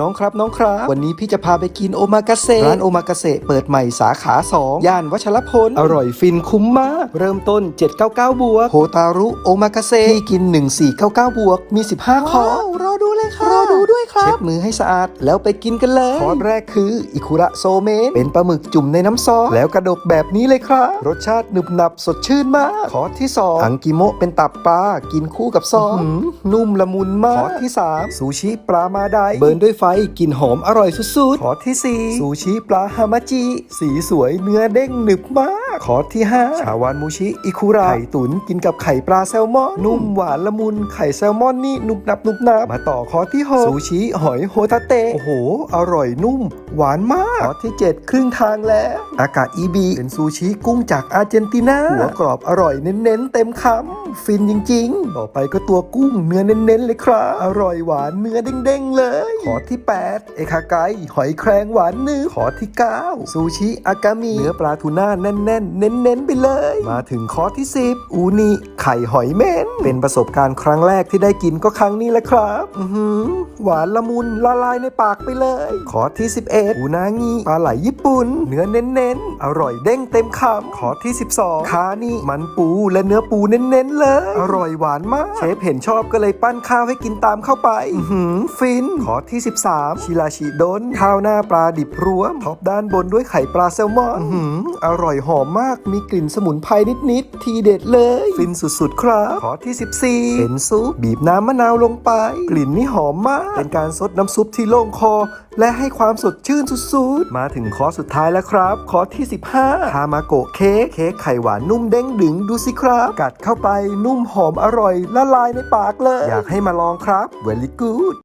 น้องครับน้องครับ วันนี้พี่จะพาไปกินโอมากาเสะร้านโอมากาเสะเปิดใหม่สาขา 2 ย่านวัชรพล อร่อยฟินคุ้มมาก เริ่มต้น 799 บวกโฮตารุโอมากาเสะที่กิน 1499 บวก มี 15 คอร์สรอดูเลยค่ะ รอดูด้วยครับ เช็ดมือให้สะอาดแล้วไปกินกันเลยคอร์สแรกคือ อิคุระโซเมนเป็นปลาหมึกจุ่มในน้ำซอสแล้วกระดกแบบนี้เลยครับ รสชาติหนึบหนับสดชื่นมากคอร์สที่2อังกิโมะเป็นตับปลากินคู่กับซอสอื้อหือนุ่มละมุนมากคอร์สที่3ซูชิปลามาไดเบิร์นด้วยไฟกลิ่นหอมอร่อยสุดๆคอร์สที่ 4 ซูชิปลาฮามาจิ สีสวยเนื้อเด้งหนึบมาก คอร์สที่ 5 ชาวานมูชิ อิคุระ ไข่ตุ๋นกินกับไข่ปลาแซลมอน นุ่มหวานละมุน ไข่แซลมอนนี่นุบนับนุบนับ มาต่อคอร์สที่ 6 ซูชิ หอยโฮทาเตะ โอ้โห อร่อยนุ่ม หวานมาก คอร์สที่ 7 ครึ่งทางแล้ว อากาศอีบี เป็นซูชิกุ้งจากอาร์เจนตินาหัวกรอบอร่อยเน้นๆ เต็มคำฟินจริง ๆ ต่อไปก็ตัวกุ้งเนื้อเน้นๆเลยครับ อร่อยหวานเนื้อเด้งๆเลย ขอที่ 8 เอคาไกหอยแครงหวานนึขอที่ 9 ซูชิอากามิเนื้อปลาทูน่าแน่นๆเน้นๆไปเลย มาถึงคอที่ 10 อูนิไข่หอยเม่นเป็นประสบการณ์ครั้งแรกที่ได้กินก็ครั้งนี้แหละครับอือหือหวานละมุนละลายในปากไปเลยขอที่ 11 อูนางิปลาไหลญี่ปุ่น เนื้อเน้นๆ อร่อยเด้งเต็มคำขอที่ 12 คานิมันปูและเนื้อปูเน้นๆเลย อร่อยหวานมาก เชฟเห็นชอบก็เลยปั้นข้าวให้กินตามเข้าไปอือหือฟินขอที่ 13 ชิราชิโดนข้าวหน้าปลาดิบรวมท็อปด้านบนด้วยไข่ปลาแซลมอนอื้อหืออร่อยหอมมากมีกลิ่นสมุนไพรนิด ๆ ทีเด็ดเลย ฟินสุด ๆ ครับ ขอที่ 14 เป็นซุป บีบน้ำมะนาวลงไป กลิ่นนี่หอมมาก เป็นการซดน้ำซุปที่โล่งคอ และให้ความสดชื่นสุด ๆ มาถึงคอร์สสุดท้ายแล้วครับ คอร์สที่ 15ทามาโกะเค้กเค้กไข่หวานนุ่มเด้งดึงดูสิครับ กัดเข้าไปนุ่มหอมอร่อยละลายในปากเลย อยากให้มาลองครับ very good